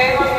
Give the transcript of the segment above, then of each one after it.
ਇਹ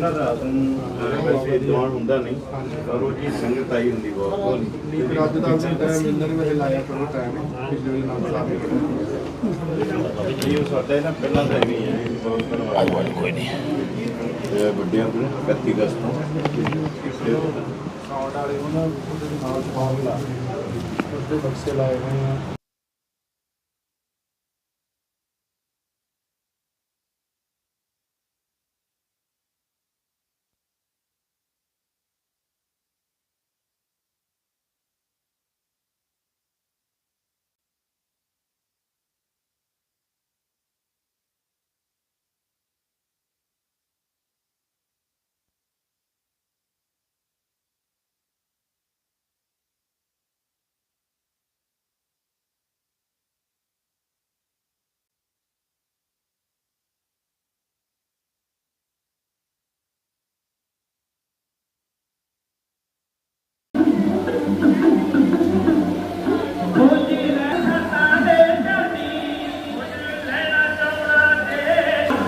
ਨਾ ਰਾਤ ਨੂੰ ਵੈਸੇ ਦੀਵਾਨ ਹੁੰਦਾ ਨਹੀਂ ਪਰ ਉਹ ਜੀ ਸੰਗਤ ਆਈ ਹੁੰਦੀ ਬਹੁਤ। ਨਹੀਂ ਫਿਰ ਅੱਜ ਦਾ ਵੀ ਟਾਈਮ ਇੰਦਰ ਨੇ ਵੈਸੇ ਲਾਇਆ ਕਰੋ ਟਾਈਮ ਪਿਛਲੇ ਵੇਲੇ ਨਾਲ ਸਾਹਿਬ ਇਹ ਉਹ ਸਾਡਾ ਇਹ ਨਾ ਪਹਿਲਾਂ ਤਾਂ ਐਵੇਂ ਹੀ ਹੈ ਬਹੁਤ ਧੰਨਵਾਦ। ਕੋਈ ਨਹੀਂ। ਇਹ ਵੱਡਿਆਂ ਤੋਂ 31 ਅਗਸਤ ਤੋਂ। ਸਾਊਂਡ ਵਾਲੇ ਉਹਨਾਂ ਦੇ ਨਾਲ ਸਮਾਨ ਲਾ ਉਸਦੇ ਬਕਸੇ ਲਾਏ ਹੋਏ ਆ।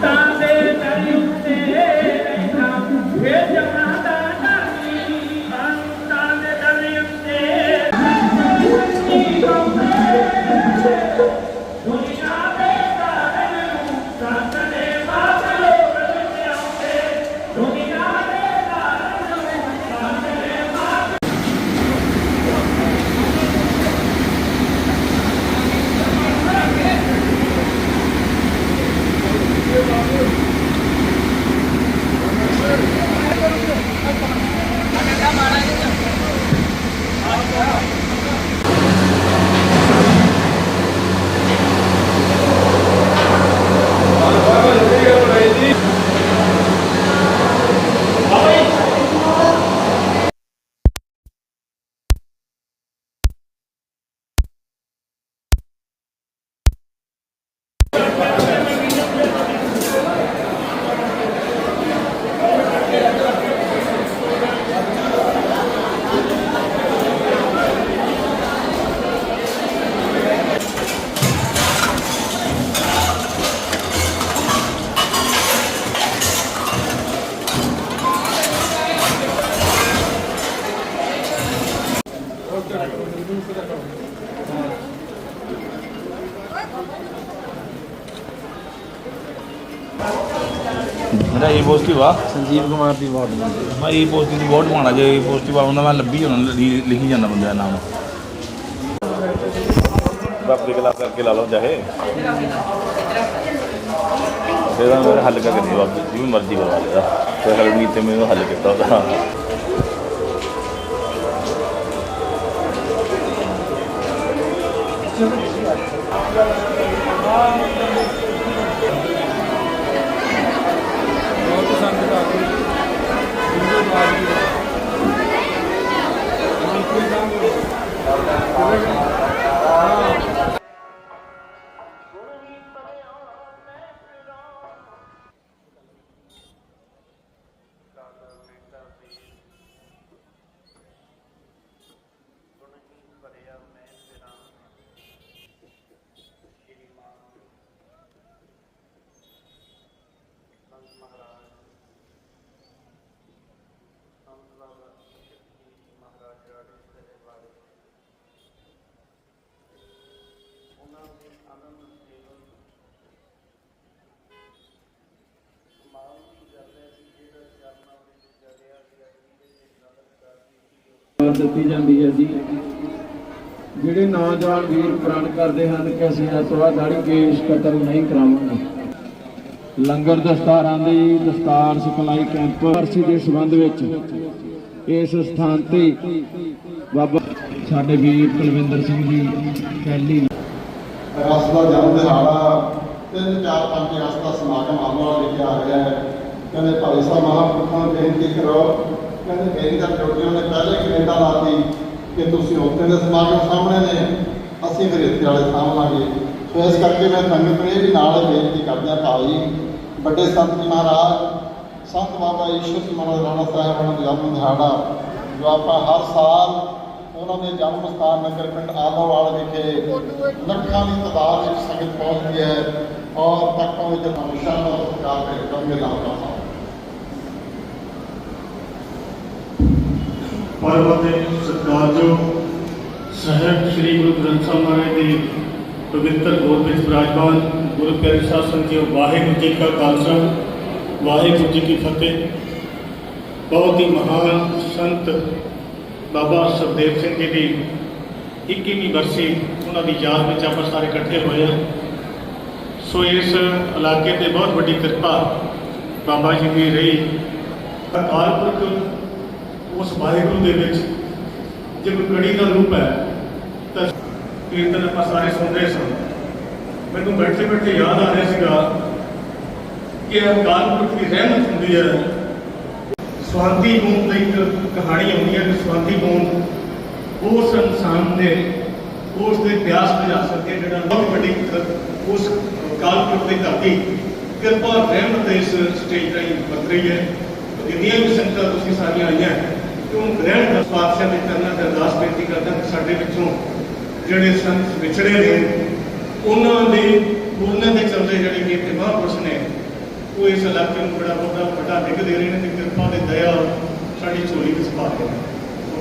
ਮੇਰਾ ਆ ਸੰਜੀਵ ਕੁਮਾਰ ਦੀ ਵਾਰਡ ਮੈਂ ਇਹ ਪੋਜ਼ਿਟਿਵ ਬਹੁਤ ਪਾਣਾ ਜੇ ਇਹ ਪੋਜ਼ਿਟਿਵ ਆ ਉਹਨਾਂ ਮੈਂ ਲੱਭੀ ਉਹਨਾਂ ਨੂੰ ਲਿਖੀ- ਲਿਖੀ ਜਾਂਦਾ ਬੰਦੇ ਦਾ ਨਾਮ। ਦੇ ਖਿਲਾਫ ਕਰਕੇ ਲਾ ਲਓ ਚਾਹੇ। ਫਿਰ ਮੇਰਾ ਹੱਲ ਕਰਕੇ ਦੇ ਬਾਬੂ ਜਿਵੇਂ ਮਰਜ਼ੀ ਕਰਵਾ ਲਿਆ ਫਿਰ ਹੱਲ ਨਹੀਂ ਤੇ ਮੈਨੂੰ ਹੱਲ ਕੀਤਾ ਉਹਦਾ। ਸੰਗਤ ਆ ਗਈ ਹਿੰਦੂ ਬਾਦ ਦੀ ਮੰਤਰੀ ਸਾਹਿਬ ਦਿੱਤੀ ਜਾਂਦੀ ਹੈ ਜੀ। ਜਿਹੜੇ ਨੌਜਵਾਨ ਵੀਰ ਪ੍ਰਣ ਕਰਦੇ ਹਨ ਕਿ ਅਸੀਂ ਇਸ ਦਾੜੀ ਕੇਸ ਕਤਲ ਨਹੀਂ ਕਰਾਵਾਂਗੇ। ਲੰਗਰ ਦਸਤਾਰਾਂ ਦੀ ਦਸਤਾਰ ਸਿਖਲਾਈ ਕੈਂਪ ਵਰਸੀ ਦੇ ਸੰਬੰਧ ਵਿੱਚ ਇਸ ਸਥਾਨ ਤੇ ਬਾਬਾ ਸਾਡੇ ਵੀਰ ਕੁਲਵਿੰਦਰ ਸਿੰਘ ਜੀ ਪਹਿਲੀ ਰਸ ਦਾ ਜਨਮ ਦਿਹਾੜਾ ਤਿੰਨ, ਚਾਰ, ਪੰਜ ਅਗਸਤ ਦਾ ਸਮਾਗਮ ਆਉਣ ਵਾਲਾ ਲਿਖਿਆ ਆ ਰਿਹਾ ਹੈ। ਕਹਿੰਦੇ ਭਾਈ ਸਾਹਿਬ, ਮਹਾਂਪੁਰਖਾਂ ਨੂੰ ਬੇਨਤੀ ਕਰੋ ਕਹਿੰਦੇ ਮੇਰੀ ਤਾਂ ਡਿਊਟੀ ਉਹਨੇ ਪਹਿਲੇ ਕੈਨੇਡਾ ਲਾਤੀ ਕਿ ਤੁਸੀਂ ਉੱਥੇ ਦੇ ਸਮਾਗਮ ਸਾਹਮਣੇ ਨੇ, ਅਸੀਂ ਫਿਰ ਇੱਥੇ ਵਾਲੇ ਸਾਹਮਣਾਂਗੇ ਸੋ ਇਸ ਕਰਕੇ ਮੈਂ ਸੰਗਤ ਇਹ ਵੀ ਨਾਲ ਬੇਨਤੀ ਕਰਦਾ ਭਾਈ, ਵੱਡੇ ਸੰਤ ਜੀ ਮਹਾਰਾਜ, ਸੰਤ ਬਾਬਾ ਈਸ਼ਵਰ ਜੀ ਮਹਾਰਾਜ, ਰਾਣਾ ਸਾਹਿਬ ਉਹਨਾਂ ਦਾ ਜਨਮ ਦਿਹਾੜਾ, ਜੋ ਆਪਾਂ ਹਰ ਸਾਲ ਉਹਨਾਂ ਦੇ ਜਨਮ ਸਥਾਨ ਨਗਰ ਪਿੰਡ ਆਲੋਵਾਲ ਵਿਖੇ ਲੱਖਾਂ ਦੀ ਤਾਦਾਦ ਵਿੱਚ ਸੰਗਤ ਪਹੁੰਚਦੀ ਹੈ ਔਰ ਤੱਕਾਂ ਵਿੱਚ ਹਮੇਸ਼ਾ ਦਾ ਸਤਿਕਾਰ ਕਰਦੇ ਲਾਉਂਦਾ ਹਾਂ ਪਰਮ ਦੇ ਸਤਿਕਾਰਯੋਗ ਸਾਹਿਬ ਸ੍ਰੀ ਗੁਰੂ ਗ੍ਰੰਥ ਸਾਹਿਬ ਮਹਾਰਾਜ ਦੇ ਪਵਿੱਤਰ ਗੋਦ ਵਿੱਚ ਵਿਰਾਜਮਾਨ ਗੁਰੂ ਪਿਆਰੇ ਸਾਹਿਬ ਸੰਗਿਓ ਵਾਹਿਗੁਰੂ ਜੀ ਕਾ ਖਾਲਸਾ, ਵਾਹਿਗੁਰੂ ਜੀ ਕੀ ਫਤਿਹ। ਬਹੁਤ ਹੀ ਮਹਾਨ ਸੰਤ ਬਾਬਾ ਸੁਖਦੇਵ ਸਿੰਘ ਜੀ ਦੀ 21ਵੀਂ ਵਰਸੀ ਉਹਨਾਂ ਦੀ ਯਾਦ ਵਿੱਚ ਆਪਾਂ ਸਾਰੇ ਇਕੱਠੇ ਹੋਏ ਹਾਂ। ਸੋ ਇਸ ਇਲਾਕੇ ਤੇ ਬਹੁਤ ਵੱਡੀ ਕਿਰਪਾ ਬਾਬਾ ਜੀ ਦੀ ਰਹੀ। ਅਕਾਲ ਪੁਰਖ ਉਸ ਵਾਹਿਗੁਰੂ ਦੇ ਵਿੱਚ ਜੇ ਕੋਈ ਕੜੀ ਦਾ ਰੂਪ ਹੈ, ਤਾਂ ਕੀਰਤਨ ਆਪਾਂ ਸਾਰੇ ਸੁਣ ਰਹੇ ਸਨ। ਮੈਨੂੰ ਬੈਠੇ ਬੈਠੇ ਯਾਦ ਆ ਰਿਹਾ ਸੀਗਾ ਕਿ ਅਕਾਲ ਪੁਰਖ ਦੀ ਰਹਿਮਤ ਹੁੰਦੀ ਹੈ। ਸਵਾਦੀ ਹੋਣ ਦੀ ਇੱਕ ਕਹਾਣੀ ਆਉਂਦੀ ਹੈ ਕਿ ਸਵਾਦੀ ਹੋਣ ਉਸ ਇਨਸਾਨ ਦੇ, ਉਸ ਦੇ ਪਿਆਸ ਬੁਝਾ ਸਕੇ ਜਿਹੜਾ ਬਹੁਤ ਵੱਡੀ ਉਸ ਅਕਾਲ ਪੁਰਖ ਦੀ ਧਰਤੀ ਕਿਰਪਾ ਰਹਿਮਤ ਇਸ ਸਟੇਜ ਰਾਹੀਂ ਵਰਤ ਰਹੀ ਹੈ। ਜਿੰਨੀਆਂ ਵੀ ਸੰਗਤਾਂ ਤੁਸੀਂ ਸਾਰੀਆਂ ਆਈਆਂ ਕਿਉਂ ਗ੍ਰਹਿਣ ਦਾ ਪਾਤਸ਼ਾਹ ਦੇ ਕਰਨਾ ਤੇ ਅਰਦਾਸ ਬੇਨਤੀ ਕਰਦਾ ਕਿ ਸਾਡੇ ਵਿੱਚੋਂ ਜਿਹੜੇ ਸੰਤ ਵਿਛੜੇ ਨੇ, ਉਹਨਾਂ ਦੇ ਉਹਨਾਂ ਦੇ ਚਲਦੇ ਜਿਹੜੇ ਕਿ ਇੱਥੇ ਮਹਾਂਪੁਰਸ਼ ਨੇ, ਉਹ ਇਸ ਇਲਾਕੇ ਨੂੰ ਬੜਾ ਵੱਡਾ ਵੱਡਾ ਦਿੱਖ ਦੇ ਰਹੇ ਨੇ ਤੇ ਕਿਰਪਾ ਦੇ ਦਇਆ ਸਾਡੀ ਝੋਲੀ ਵਿੱਚ ਪਾ ਰਹੇ ਨੇ।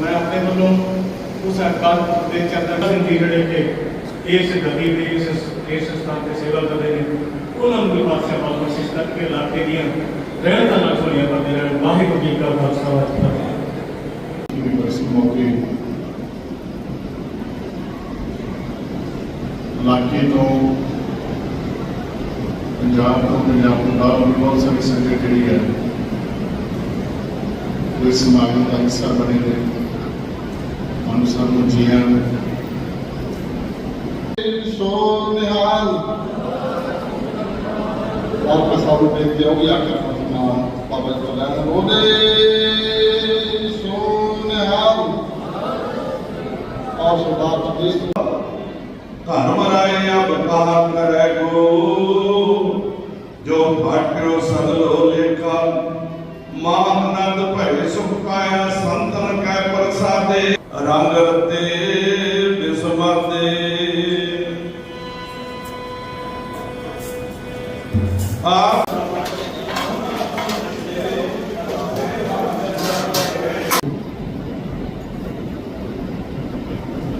ਮੈਂ ਆਪਣੇ ਵੱਲੋਂ ਉਸ ਅਕਾਲ ਪੁਰਖ ਦੇ ਚਰਨਾਂ ਸਿੰਘ ਜੀ ਜਿਹੜੇ ਕਿ ਇਸ ਗਦੀ ਦੇ, ਇਸ ਇਸ ਸਥਾਨ ਤੇ ਸੇਵਾ ਕਰਦੇ ਨੇ, ਉਹਨਾਂ ਨੂੰ ਵੀ ਪਾਤਸ਼ਾਹ ਵੱਲ ਕੋਸ਼ਿਸ਼ ਕਰਕੇ ਇਲਾਕੇ ਦੀਆਂ ਰਹਿਣ ਦਾ ਨਾ ਝੋਲੀਆਂ ਕਰਦੇ ਰਹਿਣ। ਵਾਹਿਗੁਰੂ ਜੀ ਕਾ ਖਾਲਸਾ, ਵਾਹਿਗੁਰੂ ਜੀ ਕੀ ਫਤਿਹ ਦੀ ਬਰਸੀ ਮੌਕੇ ਇਲਾਕੇ ਤੋਂ ਪੰਜਾਬ ਤੋਂ ਪੰਜਾਬ ਤੋਂ ਬਾਹਰ ਵੀ ਬਹੁਤ ਸਾਰੀ ਸੰਗਤ ਜਿਹੜੀ ਹੈ ਉਹ ਇਸ ਸਮਾਗਮ ਦਾ ਹਿੱਸਾ ਬਣੇ ਨੇ ਮਨ ਸਭ ਨੂੰ ਜੀਆਂ ਸੋ ਨਿਹਾਲ ਔਰ ਕਸਾਰੂ ਬੇਨਤੀ ਹੋਗੀ ਆ ਕੇ ਆਪਣਾ ਬਾਬਾ ਜੀ ਤੋਂ ਲੈਣ ਉਹਦੇ ਸੋ ਨਿਹਾਲ ਔਰ ਸਰਦਾਰ ਜੀ ਧਰਮ ਰਾਇਆ ਬਕਾਰ ਕਰੈ ਗੋ ਜੋ ਭਾਟਿਓ ਸਗਲੋ ਲੇਖਾ ਮਾਨੰਦ ਭੈ ਸੁਖ ਪਾਇਆ, ਸੰਤਨ ਕੈ ਪ੍ਰਸਾਦੇ। ਰੰਗ ਰਤੇ ਬਿਸਮਤੇ ਆ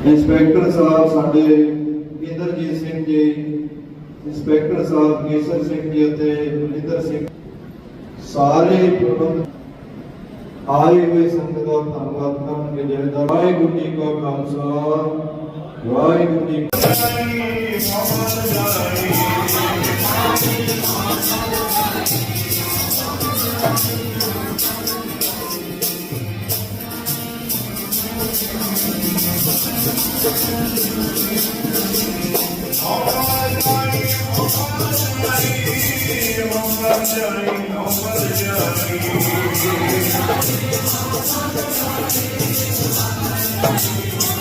ਇੰਸਪੈਕਟਰ ਸਾਹਿਬ ਸਾਡੇ ਇੰਸਪੈਕਟਰ ਸਾਹਿਬ ਕੇਸਰ ਸਿੰਘ ਜੀ ਅਤੇ ਬਲਿੰਦਰ ਸਿੰਘ ਸਾਰੇ ਪ੍ਰਬੰਧ ਆਏ ਹੋਏ ਸੰਗਤ ਦਾ ਧੰਨਵਾਦ ਕਰਨਗੇ ਜੈ ਦਾ ਵਾਹਿਗੁਰੂ ਜੀ ਕਾ ਖਾਲਸਾ ਵਾਹਿਗੁਰੂ ਜੀ ਕੀ ਧੰਨ ਹੈ ਧੰਨ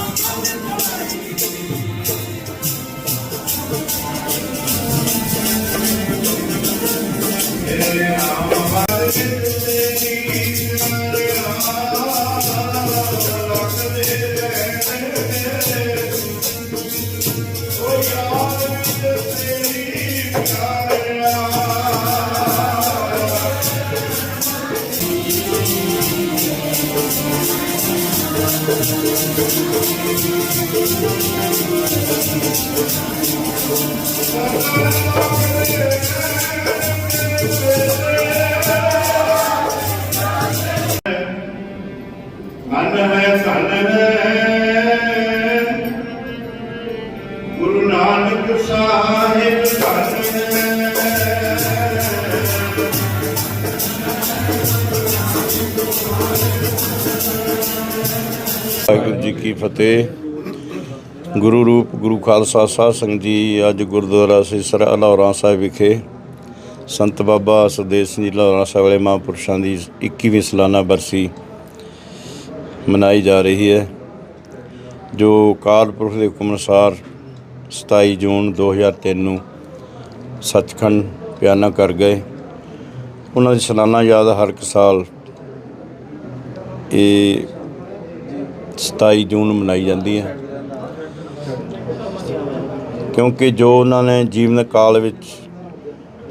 ਵਾਹਿਗੁਰੂ ਜੀ ਕੀ ਫਤਿਹ। ਗੁਰੂ ਰੂਪ, ਗੁਰੂ ਖਾਲਸਾ ਸਾਹਿਬ ਸੰਗਤ ਜੀ, ਅੱਜ ਗੁਰਦੁਆਰਾ ਸਿਸਰ ਅਲੌਰਾ ਸਾਹਿਬ ਵਿਖੇ ਸੰਤ ਬਾਬਾ ਸੁਖਦੇਵ ਸਿੰਘ ਜੀ ਲਾਹੌਰਾ ਸਾਹਿਬ ਵਾਲੇ ਮਹਾਂਪੁਰਸ਼ਾਂ ਦੀ 21ਵੀਂ ਸਾਲਾਨਾ ਬਰਸੀ ਮਨਾਈ ਜਾ ਰਹੀ ਹੈ, ਜੋ ਅਕਾਲ ਪੁਰਖ ਦੇ ਹੁਕਮ ਅਨੁਸਾਰ 27 ਜੂਨ 2003 ਨੂੰ ਸੱਚਖੰਡ ਪਿਆਨਾ ਕਰ ਗਏ। ਉਹਨਾਂ ਦੀ ਸਾਲਾਨਾ ਯਾਦ ਹਰ ਇੱਕ ਸਾਲ ਇਹ 27 ਜੂਨ ਨੂੰ ਮਨਾਈ ਜਾਂਦੀ ਹੈ। ਕਿਉਂਕਿ ਜੋ ਉਹਨਾਂ ਨੇ ਜੀਵਨ ਕਾਲ ਵਿੱਚ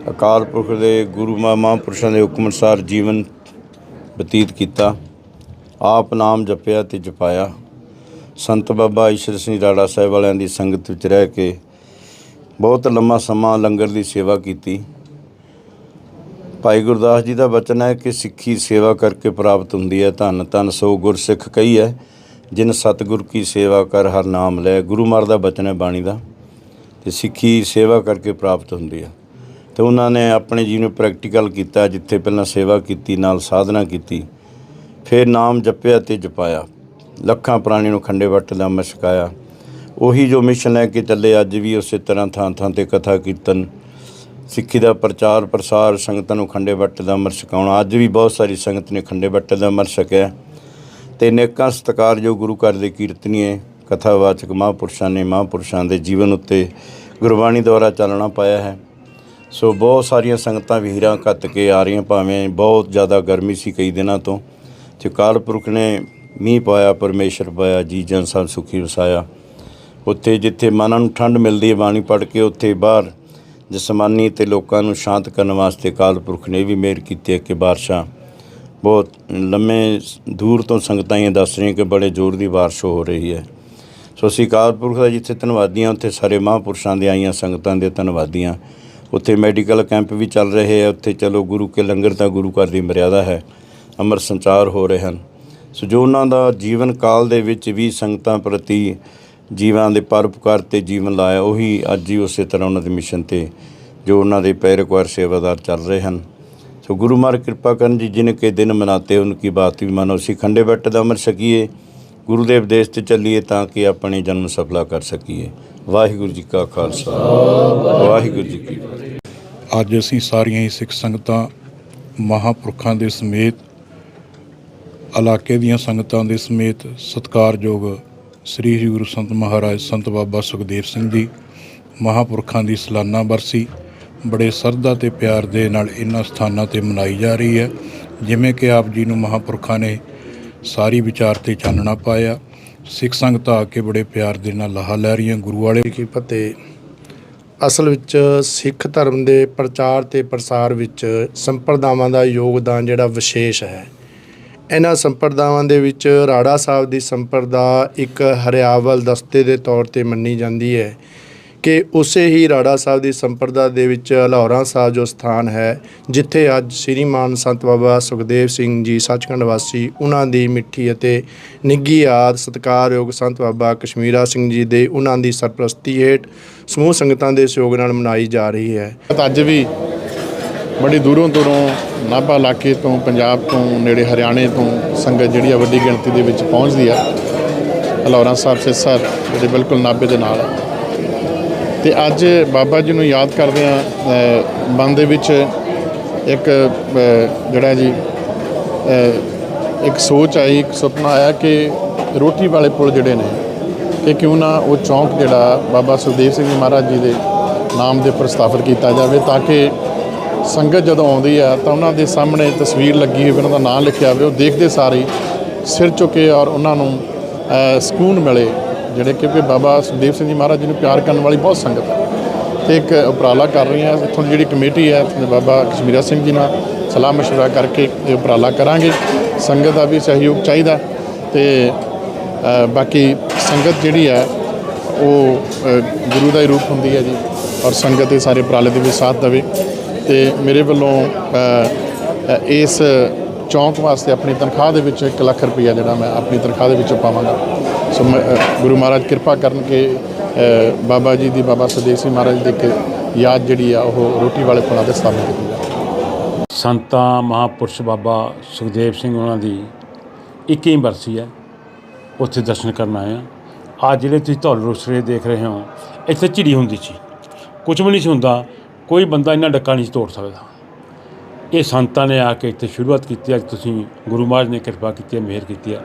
ਅਕਾਲ ਪੁਰਖ ਦੇ ਗੁਰੂ ਮਾ- ਮਹਾਂਪੁਰਸ਼ਾਂ ਦੇ ਹੁਕਮ ਅਨੁਸਾਰ ਜੀਵਨ ਬਤੀਤ ਕੀਤਾ ਆਪ ਨਾਮ ਜਪਿਆ ਤੇ ਜਪਾਇਆ। ਸੰਤ ਬਾਬਾ ਈਸ਼ਰ ਸਿੰਘ ਰਾੜਾ ਸਾਹਿਬ ਵਾਲਿਆਂ ਦੀ ਸੰਗਤ ਵਿੱਚ ਰਹਿ ਕੇ ਬਹੁਤ ਲੰਮਾ ਸਮਾਂ ਲੰਗਰ ਦੀ ਸੇਵਾ ਕੀਤੀ। ਭਾਈ ਗੁਰਦਾਸ ਜੀ ਦਾ ਬਚਨ ਹੈ ਕਿ ਸਿੱਖੀ ਸੇਵਾ ਕਰਕੇ ਪ੍ਰਾਪਤ ਹੁੰਦੀ ਹੈ। ਧੰਨ ਧੰਨ ਸੋ ਗੁਰਸਿੱਖ ਕਹੀ ਹੈ, ਜਿਨ ਸਤਿਗੁਰ ਕੀ ਸੇਵਾ ਕਰ ਹਰ ਨਾਮ ਲੈ। ਗੁਰੂ ਮਾਰ ਦਾ ਬਚਨ ਹੈ ਬਾਣੀ ਦਾ, ਤੇ ਸਿੱਖੀ ਸੇਵਾ ਕਰਕੇ ਪ੍ਰਾਪਤ ਹੁੰਦੀ ਹੈ। ਤੇ ਉਹਨਾਂ ਨੇ ਆਪਣੇ ਜੀਵਨ ਨੂੰ ਪ੍ਰੈਕਟੀਕਲ ਕੀਤਾ, ਜਿੱਥੇ ਪਹਿਲਾਂ ਸੇਵਾ ਕੀਤੀ, ਨਾਲ ਸਾਧਨਾ ਕੀਤੀ। ਫਿਰ ਨਾਮ ਜਪਿਆ ਤੇ ਜਪਾਇਆ। ਲੱਖਾਂ ਪ੍ਰਾਣੀ ਨੂੰ ਖੰਡੇ ਵੱਟ ਦਾ ਮਸ਼ਕਾਇਆ ਉਹੀ ਜੋ ਮਿਸ਼ਨ ਲੈ ਕੇ ਚੱਲੇ, ਅੱਜ ਵੀ ਉਸੇ ਤਰ੍ਹਾਂ ਥਾਂ ਥਾਂ ਤੇ ਕਥਾ ਕੀਰਤਨ, ਸਿੱਖੀ ਦਾ ਪ੍ਰਚਾਰ, ਪ੍ਰਸਾਰ ਸੰਗਤਾਂ ਨੂੰ ਖੰਡੇ ਵੱਟ ਦਾ ਅੰਮ੍ਰਿਤ ਛਕਾਉਣਾ। ਅੱਜ ਵੀ ਬਹੁਤ ਸਾਰੀ ਸੰਗਤ ਨੇ ਖੰਡੇ ਵੱਟ ਦਾ ਅੰਮ੍ਰਿਤ ਛਕਿਆ। ਤੇ ਨੇਕਾਂ ਸਤਿਕਾਰਯੋਗ ਗੁਰੂ ਘਰ ਦੇ ਕੀਰਤਨੀਏ, ਕਥਾਵਾਚਕ ਮਹਾਂਪੁਰਸ਼ਾਂ ਨੇ ਮਹਾਂਪੁਰਸ਼ਾਂ ਦੇ ਜੀਵਨ ਉੱਤੇ ਗੁਰਬਾਣੀ ਦੁਆਰਾ ਚਾਨਣਾ ਪਾਇਆ ਹੈ। ਸੋ ਬਹੁਤ ਸਾਰੀਆਂ ਸੰਗਤਾਂ ਵੀਰਾਂ ਕੱਤ ਕੇ ਆ ਰਹੀਆਂ, ਭਾਵੇਂ ਬਹੁਤ ਜ਼ਿਆਦਾ ਗਰਮੀ ਸੀ ਕਈ ਦਿਨਾਂ ਤੋਂ। ਤੇ ਅਕਾਲ ਪੁਰਖ ਨੇ ਮੀਂਹ ਪਾਇਆ, ਪਰਮੇਸ਼ਰ ਪਾਇਆ, ਜੀ ਜਨ ਸਭ ਸੁਖੀ ਵਸਾਇਆ। ਉੱਥੇ ਜਿੱਥੇ ਮਨਾਂ ਨੂੰ ਠੰਡ ਮਿਲਦੀ ਹੈ, ਬਾਣੀ ਪੜ੍ਹ ਕੇ ਉੱਥੇ ਬਾਹਰ ਜਿਸਮਾਨੀ ਤੇ ਲੋਕਾਂ ਨੂੰ ਸ਼ਾਂਤ ਕਰਨ ਵਾਸਤੇ ਅਕਾਲ ਪੁਰਖ ਨੇ ਇਹ ਵੀ ਮਿਹਰ ਕੀਤੀ ਹੈ ਕਿ ਬਾਰਿਸ਼ਾਂ ਬਹੁਤ ਲੰਮੇ ਦੂਰ ਤੋਂ ਸੰਗਤਾਂ ਇਹ ਦੱਸ ਰਹੀਆਂ ਕਿ ਬੜੇ ਜ਼ੋਰ ਦੀ ਬਾਰਿਸ਼ ਹੋ ਰਹੀ ਹੈ। ਸੋ ਅਸੀਂ ਅਕਾਲ ਪੁਰਖ ਦਾ ਜਿੱਥੇ ਧੰਨਵਾਦੀਆਂ ਉੱਥੇ ਸਾਰੇ ਮਹਾਂਪੁਰਸ਼ਾਂ ਦੇ ਆਈਆਂ ਸੰਗਤਾਂ ਦੇ ਧੰਨਵਾਦੀਆਂ ਉੱਥੇ ਮੈਡੀਕਲ ਕੈਂਪ ਵੀ ਚੱਲ ਰਹੇ ਹੈ, ਉੱਥੇ ਚਲੋ ਗੁਰੂ ਕੇ ਲੰਗਰ ਤਾਂ ਗੁਰੂ ਘਰ ਦੀ ਮਰਿਆਦਾ ਹੈ। ਅਮਰ ਸੰਚਾਰ ਹੋ ਰਹੇ ਹਨ। ਸੋ ਜੋ ਉਹਨਾਂ ਦਾ ਜੀਵਨ ਕਾਲ ਦੇ ਵਿੱਚ ਵੀ ਸੰਗਤਾਂ ਪ੍ਰਤੀ ਜੀਵਾਂ ਦੇ ਪਰਉਪਕਾਰ ਤੇ ਜੀਵਨ ਲਾਇਆ, ਉਹੀ ਅੱਜ ਹੀ ਉਸੇ ਤਰ੍ਹਾਂ ਉਹਨਾਂ ਦੇ ਮਿਸ਼ਨ ਤੇ ਜੋ ਉਹਨਾਂ ਦੇ ਪੈਰਕਵਾਰ ਸੇਵਾਦਾਰ ਚੱਲ ਰਹੇ ਹਨ। ਸੋ ਗੁਰੂ ਮਾਰ ਕਿਰਪਾ ਕਰਨ ਜੀ, ਜਿਨ ਕੇ ਦਿਨ ਮਨਾਤੇ ਉਨਕੀ ਬਾਤ ਵੀ ਮਾਨੋ। ਅਸੀਂ ਖੰਡੇ ਬੱਟ ਦਾ ਅਮਰ ਸਕੀਏ ਗੁਰੂ ਦੇ ਉਪਦੇਸ਼ ਤੇ ਚੱਲੀਏ ਤਾਂ ਕਿ ਆਪਣੇ ਜਨਮ ਸਫਲਾ ਕਰ ਸਕੀਏ। ਵਾਹਿਗੁਰੂ ਜੀ ਕਾ ਖਾਲਸਾ। ਵਾਹਿਗੁਰੂ ਜੀ ਕੀ ਫਤਿਹ। ਅੱਜ ਅਸੀਂ ਸਾਰੀਆਂ ਹੀ ਸਿੱਖ ਸੰਗਤਾਂ ਮਹਾਂਪੁਰਖਾਂ ਦੇ ਸਮੇਤ ਇਲਾਕੇ ਦੀਆਂ ਸੰਗਤਾਂ ਦੇ ਸਮੇਤ ਸਤਿਕਾਰਯੋਗ ਸ੍ਰੀ ਗੁਰੂ ਸੰਤ ਮਹਾਰਾਜ ਸੰਤ ਬਾਬਾ ਸੁਖਦੇਵ ਸਿੰਘ ਜੀ, ਮਹਾਂਪੁਰਖਾਂ ਦੀ ਸਲਾਨਾ ਬਰਸੀ, ਬੜੇ ਸਰਦਾ ਤੇ ਪਿਆਰ ਦੇ ਨਾਲ ਇਹਨਾਂ ਸਥਾਨਾਂ ਤੇ ਮਨਾਈ ਜਾ ਰਹੀ ਹੈ, ਜਿਵੇਂ ਕਿ ਆਪ ਜੀ ਨੂੰ ਮਹਾਂਪੁਰਖਾਂ ਨੇ ਸਾਰੀ ਵਿਚਾਰ ਤੇ ਚਾਨਣਾ ਪਾਇਆ। ਸਿੱਖ ਸੰਗਤਾਂ ਆ ਕੇ ਬੜੇ ਪਿਆਰ ਦੇ ਨਾਲ ਲਾਹਾ ਲੈ ਰਹੀਆਂ ਗੁਰੂ ਵਾਲੇ ਕੀ ਫਤਿਹ। ਅਸਲ ਵਿੱਚ ਸਿੱਖ ਧਰਮ ਦੇ ਪ੍ਰਚਾਰ ਤੇ ਪ੍ਰਸਾਰ ਵਿੱਚ ਸੰਪਰਦਾਵਾਂ ਦਾ ਯੋਗਦਾਨ ਜਿਹੜਾ ਵਿਸ਼ੇਸ਼ ਹੈ ਇਹਨਾਂ ਸੰਪਰਦਾਵਾਂ ਦੇ ਵਿੱਚ ਰਾੜਾ ਸਾਹਿਬ ਦੀ ਸੰਪਰਦਾ ਇੱਕ ਹਰਿਆਵਲ ਦਸਤੇ ਦੇ ਤੌਰ ਤੇ ਮੰਨੀ ਜਾਂਦੀ ਹੈ ਕਿ ਉਸੇ ਹੀ ਰਾੜਾ ਸਾਹਿਬ ਦੀ ਸੰਪਰਦਾ ਦੇ ਵਿੱਚ ਲਾਹੌਰਾ ਸਾਹਿਬ ਜੋ ਸਥਾਨ ਹੈ, ਜਿੱਥੇ ਅੱਜ ਸ੍ਰੀਮਾਨ ਸੰਤ ਬਾਬਾ ਸੁਖਦੇਵ ਸਿੰਘ ਜੀ ਸੱਚਖੰਡ ਵਾਸੀ, ਉਹਨਾਂ ਦੀ ਮਿੱਠੀ ਅਤੇ ਨਿੱਘੀ ਯਾਦ ਸਤਿਕਾਰਯੋਗ ਸੰਤ ਬਾਬਾ ਕਸ਼ਮੀਰਾ ਸਿੰਘ ਜੀ ਦੇ ਉਹਨਾਂ ਦੀ ਸਰਪ੍ਰਸਤੀ ਹੇਠ ਸਮੂਹ ਸੰਗਤਾਂ ਦੇ ਸਹਿਯੋਗ ਨਾਲ ਮਨਾਈ ਜਾ ਰਹੀ ਹੈ। ਅੱਜ ਵੀ ਬੜੀ ਦੂਰੋਂ ਦੂਰੋਂ ਨਾਭਾ ਇਲਾਕੇ ਤੋਂ, ਪੰਜਾਬ ਤੋਂ, ਨੇੜੇ ਹਰਿਆਣੇ ਤੋਂ ਸੰਗਤ ਜਿਹੜੀ ਆ ਵੱਡੀ ਗਿਣਤੀ ਦੇ ਵਿੱਚ ਪਹੁੰਚਦੀ ਆ। ਹਲੌਰਾ ਸਾਹਿਬ ਸਿਰਸਰ ਜਿਹੜੇ ਬਿਲਕੁਲ ਨਾਭੇ ਦੇ ਨਾਲ ਆ। ਤੇ ਅੱਜ ਬਾਬਾ ਜੀ ਨੂੰ ਯਾਦ ਕਰਦੇ ਆ ਮਨ ਦੇ ਵਿੱਚ ਇੱਕ ਜਿਹੜਾ ਜੀ ਇੱਕ ਸੋਚ ਆਈ, ਇੱਕ ਸੁਪਨਾ ਆਇਆ ਕਿ ਰੋਟੀ ਵਾਲੇ ਪੁਲ ਜਿਹੜੇ ਨੇ, ਕਿ ਕਿਉਂ ਨਾ ਉਹ ਚੌਂਕ ਜਿਹੜਾ ਬਾਬਾ ਸੁਖਦੇਵ ਸਿੰਘ ਮਹਾਰਾਜ ਜੀ ਦੇ ਨਾਮ ਦੇ ਪ੍ਰਸਤਾਵਿਤ ਕੀਤਾ ਜਾਵੇ, ਤਾਂ ਕਿ ਸੰਗਤ ਜਦੋਂ ਆਉਂਦੀ ਆ ਤਾਂ ਉਹਨਾਂ ਦੇ ਸਾਹਮਣੇ ਤਸਵੀਰ ਲੱਗੀ ਹੋਵੇ, ਉਹਨਾਂ ਦਾ ਨਾਮ ਲਿਖਿਆ ਹੋਵੇ, ਉਹ ਦੇਖਦੇ ਸਾਰੇ ਸਿਰ ਝੁਕੇ ਔਰ ਉਹਨਾਂ ਨੂੰ ਸਕੂਨ ਮਿਲੇ, ਜਿਹੜੇ ਕਿ ਵੀ ਬਾਬਾ ਸੁਖਦੇਵ ਸਿੰਘ ਜੀ ਮਹਾਰਾਜ ਜੀ ਨੂੰ ਪਿਆਰ ਕਰਨ ਵਾਲੀ ਬਹੁਤ ਸੰਗਤ ਹੈ ਤੇ ਇੱਕ ਉਪਰਾਲਾ ਕਰ ਰਹੀ ਹੈ ਇੱਥੋਂ ਦੀ ਜਿਹੜੀ ਕਮੇਟੀ ਹੈ ਬਾਬਾ ਕਸ਼ਮੀਰਾ ਸਿੰਘ ਜੀ ਨਾਲ ਸਲਾਹ ਮਸ਼ਵਰਾ ਕਰਕੇ ਇਹ ਉਪਰਾਲਾ ਕਰਾਂਗੇ। ਸੰਗਤ ਦਾ ਵੀ ਸਹਿਯੋਗ ਚਾਹੀਦਾ ਤੇ ਬਾਕੀ ਸੰਗਤ ਜਿਹੜੀ ਹੈ ਉਹ ਗੁਰੂ ਦਾ ਹੀ ਰੂਪ ਹੁੰਦੀ ਹੈ ਜੀ, ਔਰ ਸੰਗਤ ਇਹ ਸਾਰੇ ਉਪਰਾਲੇ ਦੇ ਵਿੱਚ ਸਾਥ ਦੇਵੇ। ਤੇ ਮੇਰੇ ਵੱਲੋਂ ਇਸ ਚੌਂਕ ਵਾਸਤੇ ਆਪਣੀ ਤਨਖਾਹ ਦੇ ਵਿੱਚ 1 ਲੱਖ ਰੁਪਈਆ ਜਿਹੜਾ ਮੈਂ ਆਪਣੀ ਤਨਖਾਹ ਦੇ ਵਿੱਚੋਂ ਪਾਵਾਂਗਾ। ਸੋ ਮੈਂ, ਗੁਰੂ ਮਹਾਰਾਜ ਕਿਰਪਾ ਕਰਨ ਕੇ ਬਾਬਾ ਜੀ ਦੀ ਬਾਬਾ ਸੁਖਦੇਵ ਸਿੰਘ ਮਹਾਰਾਜ ਦੀ ਇੱਕ ਯਾਦ ਜਿਹੜੀ ਆ ਉਹ ਰੋਟੀ ਵਾਲੇ ਪੁਲਾਂ ਤੇ ਸਥਾਪਿਤ ਕੀਤੀ ਜਾਵੇ। ਸੰਤਾਂ ਮਹਾਪੁਰਸ਼ ਬਾਬਾ ਸੁਖਦੇਵ ਸਿੰਘ ਉਹਨਾਂ ਦੀ 21ਵੀਂ ਬਰਸੀ ਹੈ। ਉੱਥੇ ਦਰਸ਼ਨ ਕਰਨ ਆਏ ਹਾਂ। ਆ ਜਿਹੜੇ ਤੁਸੀਂ ਧੌਲ ਰੋਸਰੇ ਦੇਖ ਰਹੇ ਹੋ ਇੱਥੇ ਝਿੜੀ ਹੁੰਦੀ ਸੀ। ਕੁਝ ਵੀ ਨਹੀਂ ਸੀ ਹੁੰਦਾ। ਕੋਈ ਬੰਦਾ ਇਹਨਾਂ ਡੱਕਾ ਨਹੀਂ ਸੀ ਤੋੜ ਸਕਦਾ। ਇਹ ਸੰਤਾਂ ਨੇ ਆ ਕੇ ਇੱਥੇ ਸ਼ੁਰੂਆਤ ਕੀਤੀ ਅੱਜ ਤੁਸੀਂ ਗੁਰੂ ਮਹਾਰਾਜ ਨੇ ਕਿਰਪਾ ਕੀਤੀ ਹੈ ਮਿਹਰ ਕੀਤੀ ਹੈ।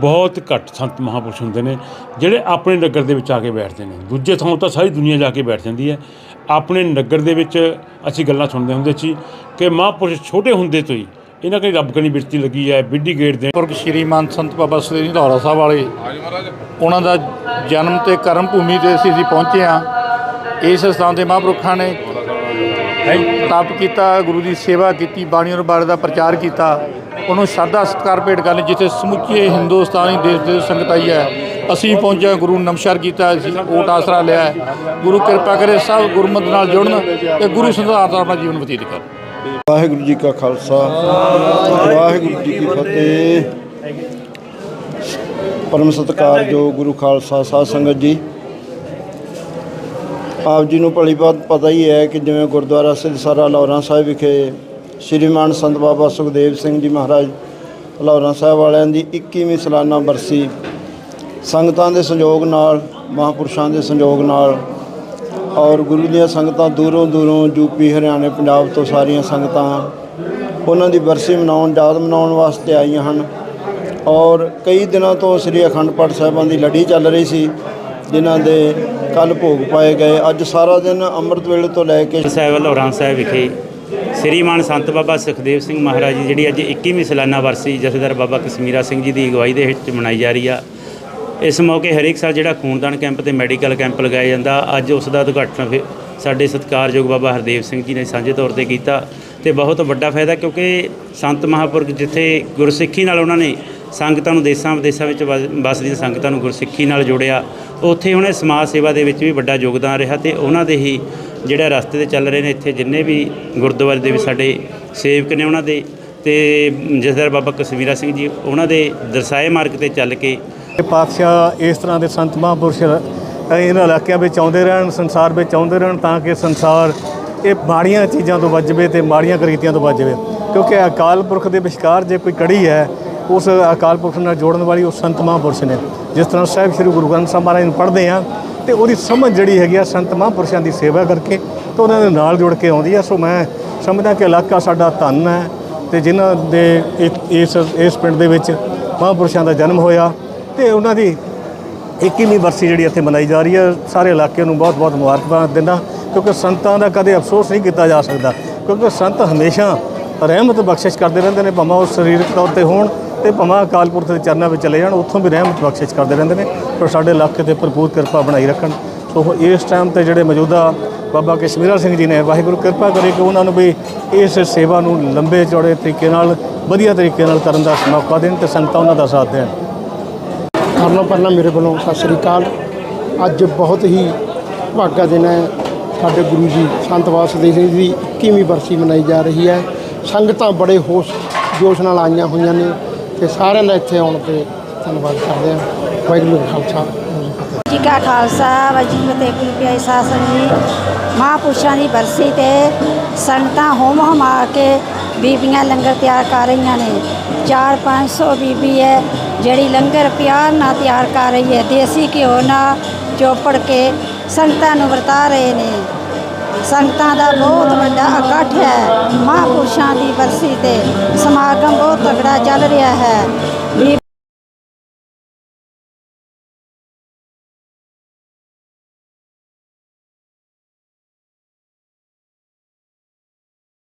ਬਹੁਤ ਘੱਟ ਸੰਤ ਮਹਾਂਪੁਰਸ਼ ਹੁੰਦੇ ਨੇ ਜਿਹੜੇ ਆਪਣੇ ਨਗਰ ਦੇ ਵਿੱਚ ਆ ਕੇ ਬੈਠਦੇ ਨੇ। ਦੂਜੇ ਥਾਂ ਤਾਂ ਸਾਰੀ ਦੁਨੀਆ ਜਾ ਕੇ ਬੈਠ ਜਾਂਦੀ ਹੈ। ਆਪਣੇ ਨਗਰ ਦੇ ਵਿੱਚ ਅਸੀਂ ਗੱਲਾਂ ਸੁਣਦੇ ਹੁੰਦੇ ਸੀ ਕਿ ਮਹਾਂਪੁਰਸ਼ ਛੋਟੇ ਹੁੰਦੇ ਤੋਂ ਹੀ ਇਹਨਾਂ ਕੋਲ ਰੱਬ ਕਣੀ ਬਿਰਤੀ ਲੱਗੀ ਹੈ ਬਿੱਡੀ ਗੇਟ ਦੇ ਪੁਰਖ ਸ਼੍ਰੀਮਾਨ ਸੰਤ ਬਾਬਾ ਸ੍ਰੀ ਧੌਲਾ ਸਾਹਿਬ ਵਾਲੇ ਉਹਨਾਂ ਦਾ ਜਨਮ ਤੇ ਕਰਮ ਭੂਮੀ ਤੇ ਅਸੀਂ ਅਸੀਂ ਪਹੁੰਚੇ ਹਾਂ। ਇਸ ਸਥਾਨ ਤੇ ਮਹਾਂਪੁਰਖਾਂ ਨੇ ਤਪ ਕੀਤਾ ਗੁਰੂ ਦੀ ਸੇਵਾ ਕੀਤੀ ਬਾਣੀ ਔਰ ਬਾਰੇ ਦਾ ਪ੍ਰਚਾਰ ਕੀਤਾ। ਉਹਨੂੰ ਸ਼ਰਧਾ ਸਤਿਕਾਰ ਭੇਟ ਕਰਨ ਜਿੱਥੇ ਸਮੁੱਚੇ ਹਿੰਦੁਸਤਾਨੀ ਦੇਸ਼ ਦੇ ਸੰਗਤ ਆਈ ਹੈ ਅਸੀਂ ਪਹੁੰਚੇ ਗੁਰੂ ਨੂੰ ਨਮਸਕਾਰ ਕੀਤਾ ਅਸੀਂ ਓਟ ਆਸਰਾ ਲਿਆ। ਗੁਰੂ ਕਿਰਪਾ ਕਰੇ ਸਭ ਗੁਰਮਤਿ ਨਾਲ ਜੁੜਨ ਤੇ ਗੁਰੂ ਸੰਸਾਰ ਦਾ ਆਪਣਾ ਜੀਵਨ ਬਤੀਤ ਕਰਨ। ਵਾਹਿਗੁਰੂ ਜੀ ਕਾ ਖਾਲਸਾ ਵਾਹਿਗੁਰੂ ਜੀ ਕੀ ਫਤਿਹ। ਪਰਮ ਸਤਿਕਾਰਯੋਗ ਗੁਰੂ ਖਾਲਸਾ ਸਾਧ ਸੰਗਤ ਜੀ ਆਪ ਜੀ ਨੂੰ ਭਲੀ ਬਾਤ ਪਤਾ ਹੀ ਹੈ ਕਿ ਜਿਵੇਂ ਗੁਰਦੁਆਰਾ ਸਿੱਧਸਰਾ ਲਾਹੌਰਾਂ ਸਾਹਿਬ ਵਿਖੇ ਸ਼੍ਰੀ ਸ਼੍ਰੀਮਾਨ ਸੰਤ ਬਾਬਾ ਸੁਖਦੇਵ ਸਿੰਘ ਜੀ ਮਹਾਰਾਜ ਲਾਹੌਰਾਂ ਸਾਹਿਬ ਵਾਲਿਆਂ ਦੀ 21ਵੀਂ ਸਾਲਾਨਾ ਬਰਸੀ ਸੰਗਤਾਂ ਦੇ ਸੰਯੋਗ ਨਾਲ, ਮਹਾਂਪੁਰਸ਼ਾਂ ਦੇ ਸੰਯੋਗ ਨਾਲ ਔਰ ਗੁਰੂ ਦੀਆਂ ਸੰਗਤਾਂ ਦੂਰੋਂ ਦੂਰੋਂ ਯੂਪੀ ਹਰਿਆਣੇ, ਪੰਜਾਬ ਤੋਂ ਸਾਰੀਆਂ ਸੰਗਤਾਂ ਉਹਨਾਂ ਦੀ ਬਰਸੀ ਮਨਾਉਣ, ਯਾਦ ਮਨਾਉਣ ਵਾਸਤੇ ਆਈਆਂ ਹਨ ਔਰ ਕਈ ਦਿਨਾਂ ਤੋਂ ਸ੍ਰੀ ਅਖੰਡ ਪਾਠ ਸਾਹਿਬਾਂ ਦੀ ਲੜੀ ਚੱਲ ਰਹੀ ਸੀ, ਜਿਨ੍ਹਾਂ ਦੇ ਕੱਲ ਭੋਗ ਪਾਏ ਗਏ। ਅੱਜ ਸਾਰਾ ਦਿਨ ਅੰਮ੍ਰਿਤ ਵੇਲੇ ਤੋਂ ਲੈ ਕੇ ਸਾਹਿਬ ਲੋਰਾਂ ਸਾਹਿਬ ਵਿਖੇ ਸ੍ਰੀਮਾਨ ਸੰਤ ਬਾਬਾ ਸੁਖਦੇਵ ਸਿੰਘ ਮਹਾਰਾਜ ਜੀ, ਜਿਹੜੀ ਅੱਜ 21ਵੀਂ ਸਾਲਾਨਾ ਵਰਸੀ ਜਥੇਦਾਰ ਬਾਬਾ ਕਸ਼ਮੀਰਾ ਸਿੰਘ ਜੀ ਦੀ ਅਗਵਾਈ ਦੇ ਹੇਠ ਮਨਾਈ ਜਾ ਰਹੀ ਆ। ਇਸ ਮੌਕੇ ਹਰੇਕ ਸਾਲ ਜਿਹੜਾ ਖੂਨਦਾਨ ਕੈਂਪ ਤੇ ਮੈਡੀਕਲ ਕੈਂਪ ਲਗਾਇਆ ਜਾਂਦਾ। ਅੱਜ ਉਸ ਦਾ ਉਦਘਾਟਨ ਫਿਰ ਸਾਡੇ ਸਤਿਕਾਰਯੋਗ ਬਾਬਾ ਹਰਦੇਵ ਸਿੰਘ ਜੀ ਨੇ ਸਾਂਝੇ ਤੌਰ ਤੇ ਕੀਤਾ। ਤੇ ਬਹੁਤ ਵੱਡਾ ਫਾਇਦਾ ਕਿਉਂਕਿ ਸੰਤ ਮਹਾਂਪੁਰਖ ਜਿੱਥੇ ਗੁਰਸਿੱਖੀ ਨਾਲ ਉਹਨਾਂ ਨੇ ਸੰਗਤਾਂ ਨੂੰ ਦੇਸਾਂ ਵਿਦੇਸਾਂ ਵਿੱਚ ਵਸ- ਵਸਦੀਆਂ ਸੰਗਤਾਂ ਨੂੰ ਗੁਰਸਿੱਖੀ ਨਾਲ ਜੋੜਿਆ। ਉੱਥੇ ਉਹਨੇ ਸਮਾਜ ਸੇਵਾ ਦੇ ਵਿੱਚ ਵੀ ਵੱਡਾ ਯੋਗਦਾਨ ਰਿਹਾ ਤੇ ਉਹਨਾਂ ਦੇ ਹੀ ਜਿਹੜਾ ਰਸਤੇ ਤੇ ਚੱਲ ਰਹੇ ਨੇ ਇੱਥੇ ਜਿੰਨੇ ਵੀ ਗੁਰਦੁਆਰੇ ਦੇ ਵਿੱਚ ਸਾਡੇ ਸੇਵਕ ਨੇ ਉਹਨਾਂ ਦੇ ਤੇ ਜਥੇਦਾਰ ਬਾਬਾ ਕਸ਼ਮੀਰਾ ਸਿੰਘ ਜੀ, ਉਹਨਾਂ ਦੇ ਦਰਸਾਏ ਮਾਰਗ ਤੇ ਚੱਲ ਕੇ ਪਾਤਸ਼ਾਹ ਇਸ ਤਰ੍ਹਾਂ ਦੇ ਸੰਤ ਮਹਾਂਪੁਰਸ਼ ਇਹਨਾਂ ਇਲਾਕਿਆਂ ਵਿੱਚ ਆਉਂਦੇ ਰਹਿਣ, ਸੰਸਾਰ ਵਿੱਚ ਆਉਂਦੇ ਰਹਿਣ ਤਾਂ ਕਿ ਸੰਸਾਰ ਇਹ ਮਾੜੀਆਂ ਚੀਜ਼ਾਂ ਤੋਂ ਬਚ ਜਾਵੇ ਤੇ ਮਾੜੀਆਂ ਕਰੀਤੀਆਂ ਤੋਂ ਬਚ ਜਾਵੇ। ਕਿਉਂਕਿ ਅਕਾਲ ਪੁਰਖ ਦੇ ਵਿਚਕਾਰ ਜੇ ਕੋਈ ਕੜੀ ਹੈ ਉਸ ਅਕਾਲ ਪੁਰਖ ਨਾਲ ਜੋੜਨ ਵਾਲੀ ਉਹ ਸੰਤ ਮਹਾਂਪੁਰਸ਼ ਨੇ। ਜਿਸ ਤਰ੍ਹਾਂ ਸਾਹਿਬ ਸ੍ਰੀ ਗੁਰੂ ਗ੍ਰੰਥ ਸਾਹਿਬ ਮਹਾਰਾਜ ਨੂੰ ਪੜ੍ਹਦੇ ਆ ਤੇ ਉਹਦੀ ਸਮਝ ਜਿਹੜੀ ਹੈਗੀ ਆ ਸੰਤ ਮਹਾਂਪੁਰਸ਼ਾਂ ਦੀ ਸੇਵਾ ਕਰਕੇ ਤੇ ਉਹਨਾਂ ਦੇ ਨਾਲ ਜੁੜ ਕੇ ਆਉਂਦੀ ਆ। ਸੋ ਮੈਂ ਸਮਝਦਾ ਕਿ ਇਲਾਕਾ ਸਾਡਾ ਧੰਨ ਹੈ ਤੇ ਜਿਨ੍ਹਾਂ ਦੇ ਇਸ ਇਸ ਪਿੰਡ ਦੇ ਵਿੱਚ ਮਹਾਂਪੁਰਸ਼ਾਂ ਦਾ ਜਨਮ ਹੋਇਆ ਤੇ ਉਹਨਾਂ ਦੀ 21ਵੀਂ ਵਰਸੀ ਜਿਹੜੀ ਇੱਥੇ ਮਨਾਈ ਜਾ ਰਹੀ ਹੈ। ਸਾਰੇ ਇਲਾਕੇ ਨੂੰ ਬਹੁਤ ਬਹੁਤ ਮੁਬਾਰਕਬਾਦ ਦਿੰਦਾ ਕਿਉਂਕਿ ਸੰਤਾਂ ਦਾ ਕਦੇ ਅਫਸੋਸ ਨਹੀਂ ਕੀਤਾ ਜਾ ਸਕਦਾ। ਕਿਉਂਕਿ ਸੰਤ ਹਮੇਸ਼ਾ ਰਹਿਮਤ ਬਖਸ਼ਿਸ਼ ਕਰਦੇ ਰਹਿੰਦੇ ਨੇ, ਭਾਵੇਂ ਉਹ ਸਰੀਰਕ ਤੌਰ ਤੇ ਹੋਣ ਤੇ ਭਾਵੇਂ ਅਕਾਲ ਪੁਰਖ ਦੇ ਚਰਨਾਂ ਵਿੱਚ ਚਲੇ ਜਾਣ, ਉੱਥੋਂ ਵੀ ਰਹਿਮਤ ਬਖਸ਼ਿਸ਼ ਕਰਦੇ ਰਹਿੰਦੇ ਨੇ, ਪਰ ਸਾਡੇ ਇਲਾਕੇ ਤੇ ਭਰਪੂਰ ਕਿਰਪਾ ਬਣਾਈ ਰੱਖਣ। ਸੋ ਇਸ ਟਾਈਮ ਤੇ ਜਿਹੜੇ ਮੌਜੂਦਾ ਬਾਬਾ ਕਸ਼ਮੀਰਾ ਸਿੰਘ ਜੀ ਨੇ, ਵਾਹਿਗੁਰੂ ਕਿਰਪਾ ਕਰੇ ਕਿ ਉਹਨਾਂ ਨੂੰ ਵੀ ਇਸ ਸੇਵਾ ਨੂੰ ਲੰਬੇ ਚੌੜੇ ਤਰੀਕੇ ਨਾਲ, ਵਧੀਆ ਤਰੀਕੇ ਨਾਲ ਕਰਨ ਦਾ ਮੌਕਾ ਦੇਣ ਤੇ ਸੰਗਤਾਂ ਉਹਨਾਂ ਦਾ ਸਾਥ ਦੇਣ। ਸਾਰਿਆਂ ਨਾਲੋਂ ਪਹਿਲਾਂ ਮੇਰੇ ਵੱਲੋਂ ਸਤਿ ਸ੍ਰੀ ਅਕਾਲ। ਅੱਜ ਬਹੁਤ ਹੀ ਭਾਗਾ ਦਿਨ ਹੈ। ਸਾਡੇ ਗੁਰੂ ਜੀ ਸੰਤ ਵਾਸੁਦੇਵ ਸਿੰਘ ਜੀ ਦੀ 21ਵੀਂ ਬਰਸੀ ਮਨਾਈ ਜਾ ਰਹੀ ਹੈ। ਸੰਗਤਾਂ ਬੜੇ ਹੋਸ਼ ਜੋਸ਼ ਨਾਲ ਆਈਆਂ ਹੋਈਆਂ ਨੇ। ਤੇ ਸਾਰਿਆਂ ਦਾ ਇੱਥੇ ਆਉਣ ਤੇ ਧੰਨਵਾਦ ਕਰਦੇ ਹਾਂ। ਵਾਹਿਗੁਰੂ ਜੀ ਕਾ ਖਾਲਸਾ, ਵਾਹਿਗੁਰੂ ਜੀ ਕਾ ਖਾਲਸਾ, ਵਾਹਿਗੁਰੂ ਜੀ ਗੁਰੂ ਪਿਆਰੇ ਸਾਧ ਜੀ। ਮਹਾਂਪੁਰਸ਼ਾਂ ਦੀ ਬਰਸੀ ਤੇ ਸੰਗਤਾਂ ਹੋਮ ਹਮਾ ਕੇ ਬੀਬੀਆਂ ਲੰਗਰ ਤਿਆਰ ਕਰ ਰਹੀਆਂ ਨੇ। 4-500 ਬੀਬੀ ਹੈ, ਜਿਹੜੀ ਲੰਗਰ ਪਿਆਰ ਨਾਲ ਤਿਆਰ ਕਰ ਰਹੀ ਹੈ। ਦੇਸੀ ਘਿਓ ਨਾਲ ਚੋਪੜ ਕੇ ਸੰਗਤਾਂ ਨੂੰ ਵਰਤਾ ਰਹੇ ਨੇ। ਸੰਗਤਾਂ ਦਾ ਬਹੁਤ ਵੱਡਾ ਇਕੱਠ ਹੈ। ਮਹਾਂਪੁਰਸ਼ਾਂ ਦੀ ਬਰਸੀ ਤੇ ਸਮਾਗਮ ਬਹੁਤ ਤਕੜਾ ਚੱਲ ਰਿਹਾ ਹੈ।